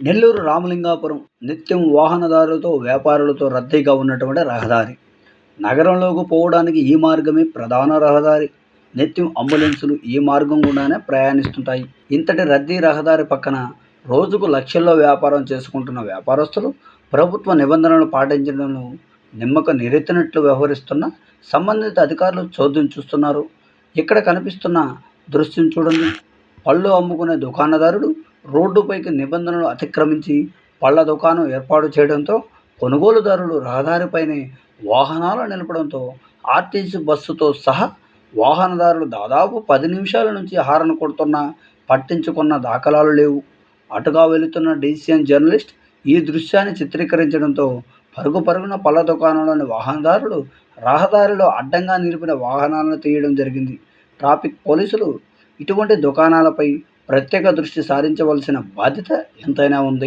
నెల్లూరు రామలింగాపురం నిత్యం వాహనదారులతో వ్యాపారులతో రద్దీగా ఉన్నటువంటి రహదారి. నగరంలోకి పోవడానికి ఈ మార్గమే ప్రధాన రహదారి. నిత్యం అంబులెన్సులు ఈ మార్గం గుండానే ప్రయాణిస్తుంటాయి. ఇంతటి రద్దీ రహదారి పక్కన రోజుకు లక్షల్లో వ్యాపారం చేసుకుంటున్న వ్యాపారస్తులు ప్రభుత్వ నిబంధనలు పాటించడంలో నిమ్మక నిరెత్తినట్లు వ్యవహరిస్తున్న సంబంధిత అధికారులు చోద్యం చూస్తున్నారు. ఇక్కడ కనిపిస్తున్న దృశ్యం చూడండి. పళ్ళు అమ్ముకునే దుకాణదారుడు రోడ్డుపైకి నిబంధనలు అతిక్రమించి పళ్ళ దుకాణం ఏర్పాటు చేయడంతో కొనుగోలుదారులు రహదారిపైనే వాహనాలు నిలపడంతో ఆర్టీసీ బస్సుతో సహా వాహనదారులు దాదాపు పది నిమిషాల నుంచి హారన్ కొడుతున్నా పట్టించుకున్న దాఖలాలు లేవు. అటుగా వెళుతున్న డీసీఎన్ జర్నలిస్ట్ ఈ దృశ్యాన్ని చిత్రీకరించడంతో పరుగు పరుగున పళ్ళ దుకాణంలోని వాహనదారులు రహదారిలో అడ్డంగా నిలిపిన వాహనాలను తీయడం జరిగింది. ట్రాఫిక్ పోలీసులు ఇటువంటి దుకాణాలపై ప్రత్యేక దృష్టి సారించవలసిన బాధ్యత ఎంతైనా ఉంది.